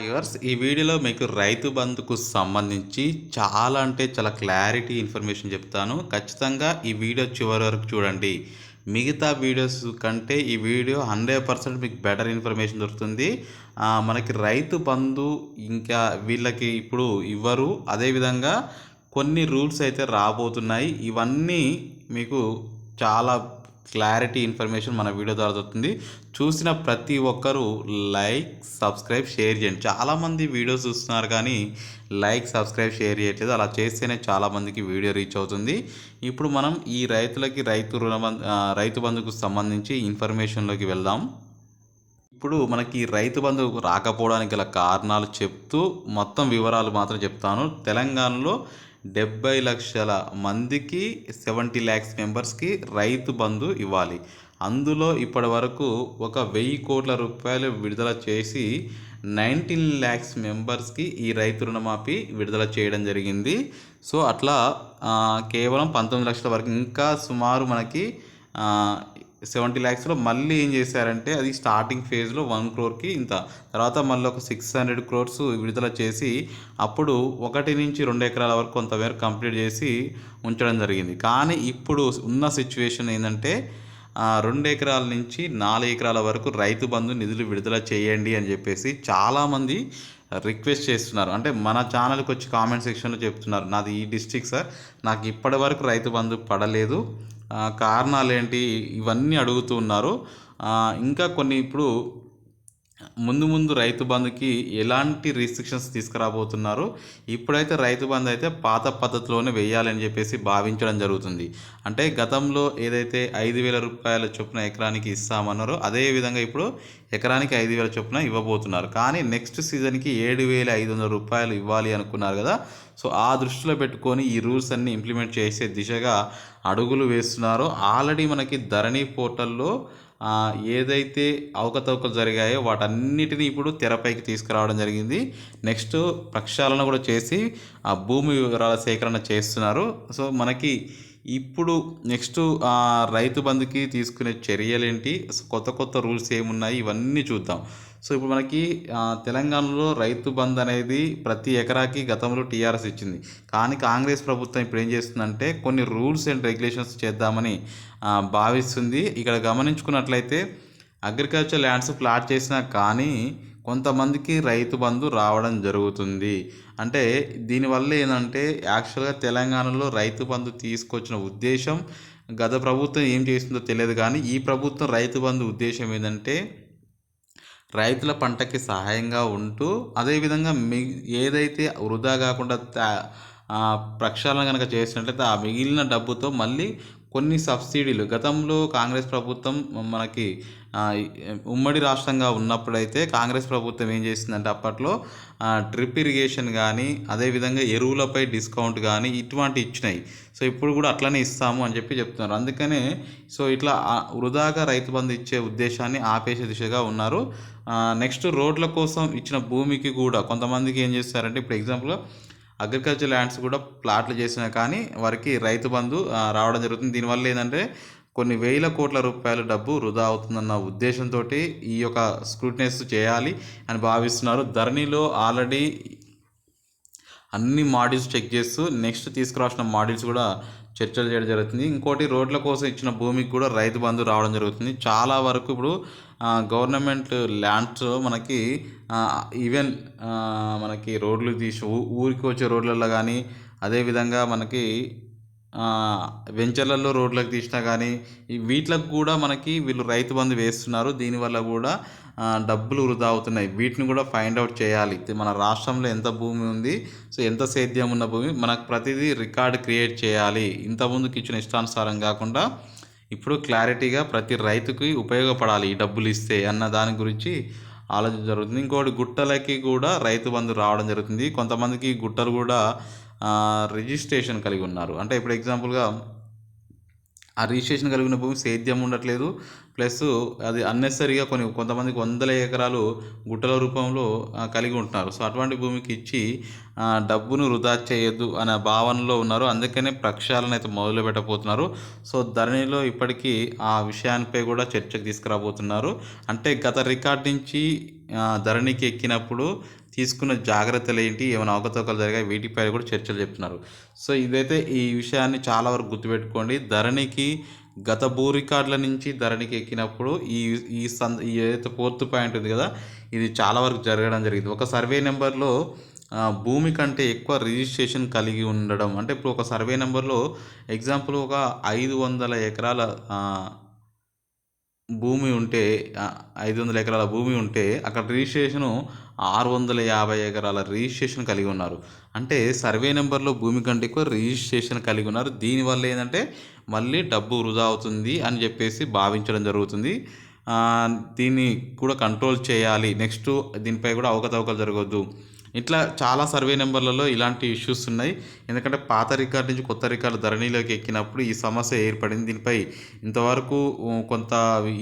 Viewers ఈ వీడియోలో మీకు రైతు బంధుకు సంబంధించి చాలా అంటే చాలా క్లారిటీ ఇన్ఫర్మేషన్ చెప్తాను. ఖచ్చితంగా ఈ వీడియో చివరి వరకు చూడండి. మిగతా వీడియోస్ కంటే ఈ వీడియో హండ్రెడ్ పర్సెంట్ మీకు బెటర్ ఇన్ఫర్మేషన్ దొరుకుతుంది. మనకి రైతు బంధు ఇంకా వీళ్ళకి ఇప్పుడు ఇవ్వరు. అదేవిధంగా కొన్ని రూల్స్ అయితే రాబోతున్నాయి. ఇవన్నీ మీకు చాలా క్లారిటీ ఇన్ఫర్మేషన్ మన వీడియో ద్వారా దొరుకుతుంది. చూసిన ప్రతి ఒక్కరూ లైక్ సబ్స్క్రైబ్ షేర్ చేయండి. చాలామంది వీడియోస్ చూస్తున్నారు కానీ లైక్ సబ్స్క్రైబ్ షేర్ చేయట్లేదు. అలా చేస్తేనే చాలామందికి వీడియో రీచ్ అవుతుంది. ఇప్పుడు మనం ఈ రైతులకి రైతు రుణ రైతు బంధుకు సంబంధించి ఇన్ఫర్మేషన్లోకి వెళ్దాం. ఇప్పుడు మనకి రైతు బంధు రాకపోవడానికి గల కారణాలు చెప్తూ మొత్తం వివరాలు మాత్రం చెప్తాను. తెలంగాణలో డెబ్బై లక్షల మందికి సెవెంటీ ల్యాక్స్ మెంబర్స్కి రైతు బంధు ఇవ్వాలి. అందులో ఇప్పటి వరకు ఒక వెయ్యి కోట్ల రూపాయలు విడుదల చేసి నైన్టీన్ ల్యాక్స్ మెంబర్స్కి ఈ రైతు రుణమాఫీ విడుదల చేయడం జరిగింది. సో అట్లా కేవలం పంతొమ్మిది లక్షల వరకు ఇంకా సుమారు మనకి సెవెంటీ ల్యాక్స్లో మళ్ళీ ఏం చేశారంటే అది స్టార్టింగ్ ఫేజ్లో వన్ క్రోర్కి ఇంత. తర్వాత మళ్ళీ ఒక సిక్స్ హండ్రెడ్ క్రోర్స్ విడుదల చేసి అప్పుడు ఒకటి నుంచి రెండు ఎకరాల వరకు కొంతమేరకు కంప్లీట్ చేసి ఉంచడం జరిగింది. కానీ ఇప్పుడు ఉన్న సిచ్యువేషన్ ఏంటంటే రెండు ఎకరాల నుంచి నాలుగు ఎకరాల వరకు రైతు బంధు నిధులు విడుదల చేయండి అని చెప్పేసి చాలామంది రిక్వెస్ట్ చేస్తున్నారు. అంటే మన ఛానల్కి వచ్చి కామెంట్ సెక్షన్లో చెప్తున్నారు. నాది ఈ డిస్టిక్ సార్. నాకు ఇప్పటి వరకు రైతు బంధు పడలేదు. కారణాలు ఏంటి ఇవన్నీ అడుగుతూ ఉన్నారు. ఇంకా కొన్ని ఇప్పుడు ముందు ముందు రైతు బంధుకి ఎలాంటి రిస్ట్రిక్షన్స్ తీసుకురాబోతున్నారు? ఇప్పుడైతే రైతు బంధు అయితే పాత పద్ధతిలోనే వేయాలని చెప్పేసి భావించడం జరుగుతుంది. అంటే గతంలో ఏదైతే ఐదు వేల రూపాయల చొప్పున ఎకరానికి ఇస్తామన్నారో అదే విధంగా ఇప్పుడు ఎకరానికి ఐదు వేల చొప్పున ఇవ్వబోతున్నారు. కానీ నెక్స్ట్ సీజన్కి ఏడు వేల ఐదు వందల రూపాయలు ఇవ్వాలి అనుకున్నారు కదా సో ఆ దృష్టిలో పెట్టుకొని ఈ రూల్స్ అన్ని ఇంప్లిమెంట్ చేసే దిశగా అడుగులు వేస్తున్నారు. ఆల్రెడీ మనకి ధరణి పోర్టల్లో ఏదైతే అవకతవకలు జరిగాయో వాటన్నిటిని ఇప్పుడు తెరపైకి తీసుకురావడం జరిగింది. నెక్స్ట్ ప్రక్షాళన కూడా చేసి ఆ భూమి వివరాల సేకరణ చేస్తున్నారు. సో మనకి ఇప్పుడు నెక్స్ట్ రైతు బంధుకి తీసుకునే చర్యలేంటి? ఏంటి కొత్త కొత్త రూల్స్ ఏమున్నాయి? ఇవన్నీ చూద్దాం. సో ఇప్పుడు మనకి తెలంగాణలో రైతు బంద్ అనేది ప్రతి ఎకరాకి గతంలో టీఆర్ఎస్ ఇచ్చింది. కానీ కాంగ్రెస్ ప్రభుత్వం ఇప్పుడు ఏం చేస్తుందంటే కొన్ని రూల్స్ అండ్ రెగ్యులేషన్స్ చేద్దామని భావిస్తుంది. ఇక్కడ గమనించుకున్నట్లయితే అగ్రికల్చర్ ల్యాండ్స్ ప్లాట్ చేసినా కానీ కొంతమందికి రైతు బంధు రావడం జరుగుతుంది. అంటే దీనివల్ల ఏంటంటే యాక్చువల్గా తెలంగాణలో రైతు బంధు తీసుకొచ్చిన ఉద్దేశం గత ప్రభుత్వం ఏం చేస్తుందో తెలియదు కానీ ఈ ప్రభుత్వం రైతు బంధు ఉద్దేశం ఏంటంటే రైతుల పంటకి సహాయంగా ఉంటూ అదేవిధంగా మి ఏదైతే వృధా కాకుండా ప్రక్షాళన కనుక చేసినట్లయితే ఆ మిగిలిన డబ్బుతో మళ్ళీ కొన్ని సబ్సిడీలు. గతంలో కాంగ్రెస్ ప్రభుత్వం మనకి ఉమ్మడి రాష్ట్రంగా ఉన్నప్పుడైతే కాంగ్రెస్ ప్రభుత్వం ఏం చేసిందంటే అప్పట్లో డ్రిప్ ఇరిగేషన్ కానీ అదేవిధంగా ఎరువులపై డిస్కౌంట్ కానీ ఇటువంటి ఇచ్చినాయి. సో ఇప్పుడు కూడా అట్లనే ఇస్తాము అని చెప్పి చెప్తున్నారు. అందుకనే సో ఇట్లా వృధాగా రైతు బంధు ఇచ్చే ఉద్దేశాన్ని ఆపేసే దిశగా ఉన్నారు. నెక్స్ట్ రోడ్ల కోసం ఇచ్చిన భూమికి కూడా కొంతమందికి ఏం చేస్తారంటే ఇప్పుడు ఎగ్జాంపుల్గా అగ్రికల్చర్ ల్యాండ్స్ కూడా ప్లాట్లు చేసినా కానీ వారికి రైతు బంధు రావడం జరుగుతుంది. దీనివల్ల ఏంటంటే కొన్ని వేల కోట్ల రూపాయల డబ్బు వృధా అవుతుందన్న ఉద్దేశంతో ఈ యొక్క స్క్రూటినైస్ చేయాలి అని భావిస్తున్నారు. ధరణిలో ఆల్రెడీ అన్ని మాడ్యూల్స్ చెక్ చేస్తూ నెక్స్ట్ తీసుకురావాల్సిన మాడ్యూల్స్ కూడా చర్చలు చేయడం జరుగుతుంది. ఇంకోటి రోడ్ల కోసం ఇచ్చిన భూమికి కూడా రైతు బంధు రావడం జరుగుతుంది. చాలా వరకు ఇప్పుడు గవర్నమెంట్ ల్యాండ్స్ మనకి ఈవెన్ మనకి రోడ్లు తీసి ఊరికి వచ్చే రోడ్లలో కానీ అదేవిధంగా మనకి వెంచర్లలో రోడ్లకు తీసినా కానీ ఈ వీటిలకు కూడా మనకి వీళ్ళు రైతు బంధు వేస్తున్నారు. దీనివల్ల కూడా డబ్బులు వృధా అవుతున్నాయి. వీటిని కూడా ఫైండ్ అవుట్ చేయాలి. మన రాష్ట్రంలో ఎంత భూమి ఉంది సో ఎంత సేద్యం ఉన్న భూమి మనకు ప్రతిదీ రికార్డ్ క్రియేట్ చేయాలి. ఇంతకుముందుకు ఇచ్చిన ఇష్టానుసారం కాకుండా ఇప్పుడు క్లారిటీగా ప్రతి రైతుకి ఉపయోగపడాలి ఈ డబ్బులు ఇస్తే అన్న దాని గురించి ఆలోచన జరుగుతుంది. ఇంకోటి గుట్టలకి కూడా రైతు బంధు రావడం జరుగుతుంది. కొంతమందికి గుట్టలు కూడా రిజిస్ట్రేషన్ కలిగి ఉన్నారు. అంటే ఇప్పుడు ఎగ్జాంపుల్గా ఆ రిజిస్ట్రేషన్ కలిగిన భూమి సేద్యం ఉండట్లేదు ప్లస్ అది అన్నెసరీగా కొన్ని కొంతమందికి వందల ఎకరాలు గుట్టల రూపంలో కలిగి ఉంటున్నారు. సో అటువంటి భూమికి ఇచ్చి డబ్బును వృధా చేయొద్దు అనే భావనలో ఉన్నారు. అందుకనే ప్రక్షాళన అయితే మొదలు పెట్టబోతున్నారు. సో ధరణిలో ఇప్పటికీ ఆ విషయానిపై కూడా చర్చకు తీసుకురాబోతున్నారు. అంటే గత రికార్డ్ నుంచి ధరణికి ఎక్కినప్పుడు తీసుకున్న జాగ్రత్తలు ఏంటి ఏమైనా అవకతవకలు జరిగాయి వీటిపై కూడా చర్చలు చెప్తున్నారు. సో ఇదైతే ఈ విషయాన్ని చాలా వరకు గుర్తుపెట్టుకోండి. ధరణికి గత భూ రికార్డుల నుంచి ధరణికి ఎక్కినప్పుడు ఈ ఈ సం ఈ ఏదైతే ఫోర్త్ పాయింట్ ఉంది కదా ఇది చాలా వరకు జరగడం జరిగింది. ఒక సర్వే నెంబర్లో భూమి కంటే ఎక్కువ రిజిస్ట్రేషన్ కలిగి ఉండడం అంటే ఇప్పుడు ఒక సర్వే నెంబర్లో ఎగ్జాంపుల్ ఒక ఐదు వందల ఎకరాల భూమి ఉంటే ఐదు వందల ఎకరాల భూమి ఉంటే అక్కడ రిజిస్ట్రేషను ఆరు వందల యాభై ఎకరాల రిజిస్ట్రేషన్ కలిగి ఉన్నారు. అంటే సర్వే నెంబర్లో భూమి కంటే ఎక్కువ రిజిస్ట్రేషన్ కలిగి ఉన్నారు. దీనివల్ల ఏంటంటే మళ్ళీ డబ్బు వృధా అవుతుంది అని చెప్పేసి భావించడం జరుగుతుంది. దీన్ని కూడా కంట్రోల్ చేయాలి. నెక్స్ట్ దీనిపై కూడా అవకతవకలు జరగవద్దు ఇట్లా చాలా సర్వే నెంబర్లలో ఇలాంటి ఇష్యూస్ ఉన్నాయి. ఎందుకంటే పాత రికార్డు నుంచి కొత్త రికార్డు ధరణిలోకి ఎక్కినప్పుడు ఈ సమస్య ఏర్పడింది. దీనిపై ఇంతవరకు కొంత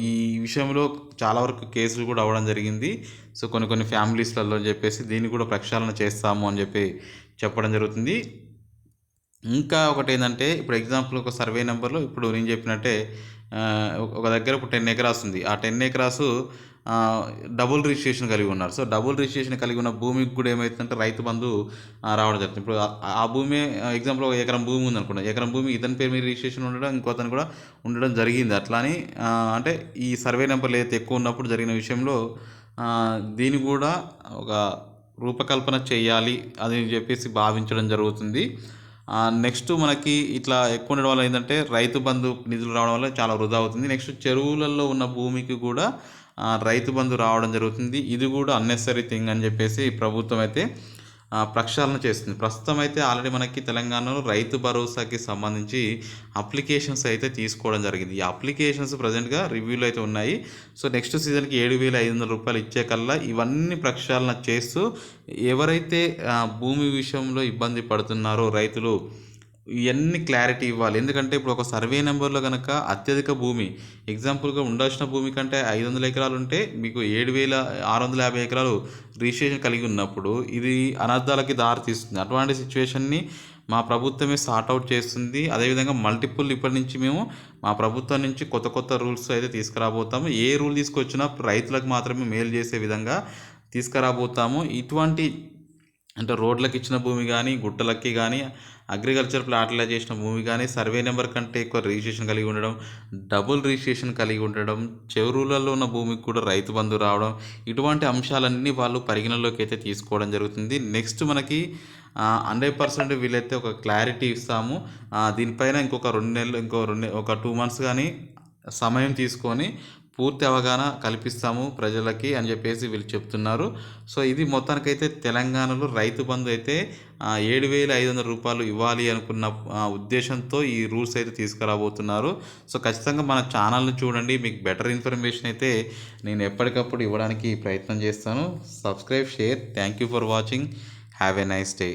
ఈ విషయంలో చాలా వరకు కేసులు కూడా అవ్వడం జరిగింది. సో కొన్ని కొన్ని ఫ్యామిలీస్లలో అని చెప్పేసి దీన్ని కూడా ప్రక్షాళన చేస్తాము అని చెప్పి చెప్పడం జరుగుతుంది. ఇంకా ఒకటి ఏంటంటే ఇప్పుడు ఎగ్జాంపుల్ ఒక సర్వే నెంబర్లో ఇప్పుడు నేను చెప్పినట్టే ఒక- దగ్గర ఇప్పుడు టెన్ ఎకరాస్ ఉంది. ఆ టెన్ ఎకరాస్ డబుల్ రిజిస్ట్రేషన్ కలిగి ఉన్నారు. సో డబుల్ రిజిస్ట్రేషన్ కలిగి ఉన్న భూమికి కూడా ఏమవుతుందంటే రైతు బంధు రావడం జరుగుతుంది. ఇప్పుడు ఆ- భూమి ఎగ్జాంపుల్ ఒక ఎకరం భూమి ఉంది అనుకోండి ఎకరం భూమి ఇతని పేరు మీద రిజిస్ట్రేషన్ ఉండడం ఇంకో అతను కూడా ఉండడం జరిగింది. అట్లా అని అంటే ఈ సర్వే నెంబర్లు అయితే ఎక్కువ ఉన్నప్పుడు జరిగిన విషయంలో దీన్ని కూడా ఒక రూపకల్పన చేయాలి అని చెప్పేసి భావించడం జరుగుతుంది. నెక్స్ట్ మనకి ఇట్లా ఎక్కువ ఉండడం వల్ల ఏంటంటే రైతు బంధు నిధులు రావడం వల్ల చాలా వృధా అవుతుంది. నెక్స్ట్ చెరువులలో ఉన్న భూమికి కూడా రైతు బంధు రావడం జరుగుతుంది. ఇది కూడా అన్నెసరీ థింగ్ అని చెప్పేసి ప్రభుత్వం అయితే ప్రక్షాళన చేస్తుంది. ప్రస్తుతం అయితే ఆల్రెడీ మనకి తెలంగాణలో రైతు భరోసాకి సంబంధించి అప్లికేషన్స్ అయితే తీసుకోవడం జరిగింది. ఈ అప్లికేషన్స్ ప్రజెంట్గా రివ్యూలు అయితే ఉన్నాయి. సో నెక్స్ట్ సీజన్కి ఏడు వేల ఐదు వందల రూపాయలు ఇచ్చే కల్లా ఇవన్నీ ప్రక్షాళన చేస్తూ ఎవరైతే భూమి విషయంలో ఇబ్బంది పడుతున్నారో రైతులు ఇవన్నీ క్లారిటీ ఇవ్వాలి. ఎందుకంటే ఇప్పుడు ఒక సర్వే నెంబర్లో కనుక అత్యధిక భూమి ఎగ్జాంపుల్గా ఉండాల్సిన భూమి కంటే ఐదు వందల ఎకరాలు ఉంటే మీకు ఏడు వేల ఆరు వందల యాభై ఎకరాలు రిజిస్ట్రేషన్ కలిగి ఉన్నప్పుడు ఇది అనర్థాలకి దారితీస్తుంది అటువంటి సిచ్యువేషన్ని మా ప్రభుత్వమే సార్ట్ అవుట్ చేస్తుంది. అదేవిధంగా మల్టిపుల్ ఇప్పటి నుంచి మేము మా ప్రభుత్వం నుంచి కొత్త కొత్త రూల్స్ అయితే తీసుకురాబోతాము. ఏ రూల్ తీసుకొచ్చినా రైతులకు మాత్రమే మేలు చేసే విధంగా తీసుకురాబోతాము. ఇటువంటి అంటే రోడ్లకు ఇచ్చిన భూమి కానీ గుట్టలకి కానీ అగ్రికల్చర్ ప్లాట్లా చేసిన భూమి కానీ సర్వే నెంబర్ కంటే ఎక్కువ రిజిస్ట్రేషన్ కలిగి ఉండడం డబుల్ రిజిస్ట్రేషన్ కలిగి ఉండడం చెరువులలో ఉన్న భూమికి కూడా రైతు బంధు రావడం ఇటువంటి అంశాలన్నీ వాళ్ళు పరిగణలోకి అయితే తీసుకోవడం జరుగుతుంది. నెక్స్ట్ మనకి హండ్రెడ్ పర్సెంట్ వీలైతే ఒక క్లారిటీ ఇస్తాము. దీనిపైన ఇంకొక రెండు నెలలు ఇంకో రెండు ఒక టూ మంత్స్ కానీ సమయం తీసుకొని పూర్తి అవగాహన కల్పిస్తాము ప్రజలకి అని చెప్పేసి వీళ్ళు చెప్తున్నారు. సో ఇది మొత్తానికైతే తెలంగాణలో రైతు బంధు అయితే ఏడు వేల ఐదు వందల రూపాయలు ఇవ్వాలి అనుకున్న ఉద్దేశంతో ఈ రూల్స్ అయితే తీసుకురాబోతున్నారు. సో ఖచ్చితంగా మన ఛానల్ని చూడండి. మీకు బెటర్ ఇన్ఫర్మేషన్ అయితే నేను ఎప్పటికప్పుడు ఇవ్వడానికి ప్రయత్నం చేస్తాను. Subscribe share. Thank you for watching. Have a nice day.